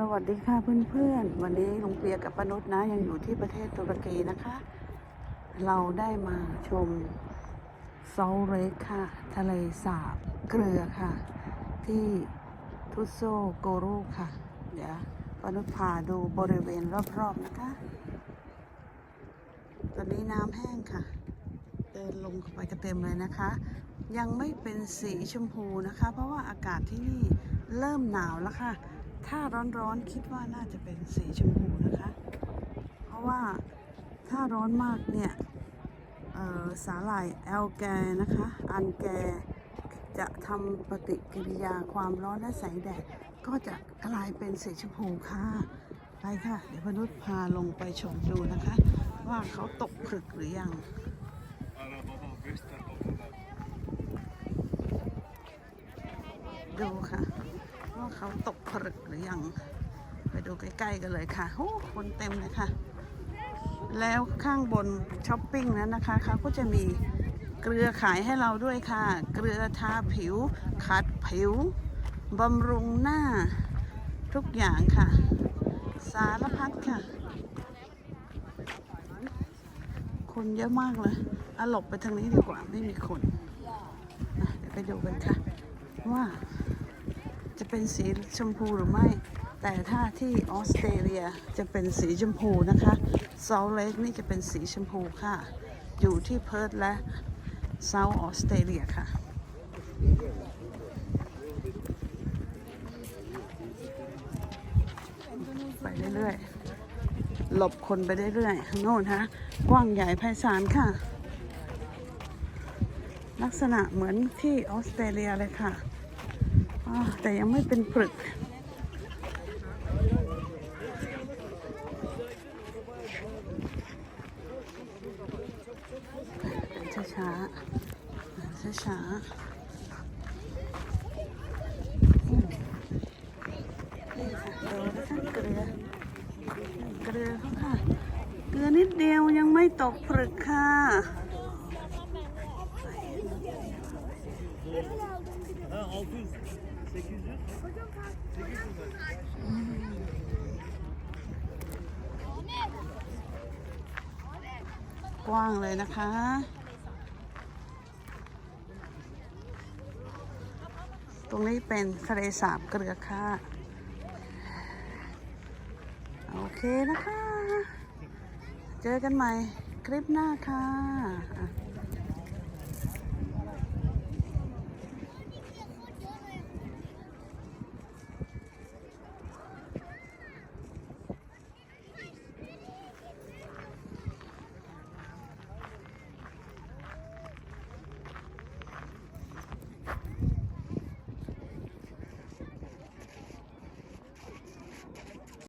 สวัสดีค่ะเพื่อนๆ วันนี้ลุงเปียกับปานุษนะ ยังอยู่ที่ประเทศตุรกีนะคะ เราได้มาชมซอลเรกค่ะ ทะเลสาบเกลือค่ะ ที่ทุโซโกรูค่ะ เดี๋ยวปานุษพาดูบริเวณรอบๆนะคะ ตอนนี้น้ำแห้งค่ะ เดินลงไปกันเต็มเลยนะคะ ยังไม่เป็นสีชมพูนะคะ เพราะว่าอากาศที่นี่เริ่มหนาวแล้วค่ะ ถ้าร้อนๆคิดว่าน่าจะเป็นสีชมพูนะคะ เพราะว่าถ้าร้อนมากเนี่ยสาหร่ายแอลแกนะคะ อันแกจะทำปฏิกิริยาความร้อนและแสงแดด ก็จะกลายเป็นสีชมพูค่ะ ไปค่ะ เดี๋ยวพนุษย์พาลงไปชมดูนะคะ ว่าเขาตกผลึกหรือยังดูค่ะ ว่าเขาตกผลึกหรือยังไปดูใกล้ๆกันเลยค่ะโอ้คนเต็มเลยค่ะ แล้วข้างบนช้อปปิ้งนั้นนะคะเขาก็จะมีเกลือขายให้เราด้วยค่ะ เกลือทาผิว ขัดผิวบำรุงหน้าทุกอย่างค่ะ สารพัดค่ะ คนเยอะมากเลยอหลบไปทางนี้ดีกว่าไม่มีคนเดี๋ยวไปดูกันค่ะ ว่า จะเป็นสีชมพูหรือไม่ แต่ถ้าที่ออสเตรเลียจะเป็นสีชมพูนะคะซอลเลกนี่จะเป็นสีชมพูค่ะ อยู่ที่เพิร์ธและเซาท์ออสเตรเลียค่ะไปเรื่อยๆ หลบคนไปเรื่อยๆ โน่นฮะ กว้างใหญ่ไพศาลค่ะ ลักษณะเหมือนที่ออสเตรเลียเลยค่ะ แต่ยังไม่เป็นปรึกช้าช้าช้าช้าๆอืมนี่ค่ะดูนะคะเกลือ เกลือเขาค่ะ เกลือนิดเดียวยังไม่ตกผลึกค่ะ Ha 600, 800. กว้างเลยนะคะ ตรงนี้เป็นทะเลสาบเกลือค่ะ โอเคนะคะ เจอกันใหม่คลิปหน้าค่ะอะ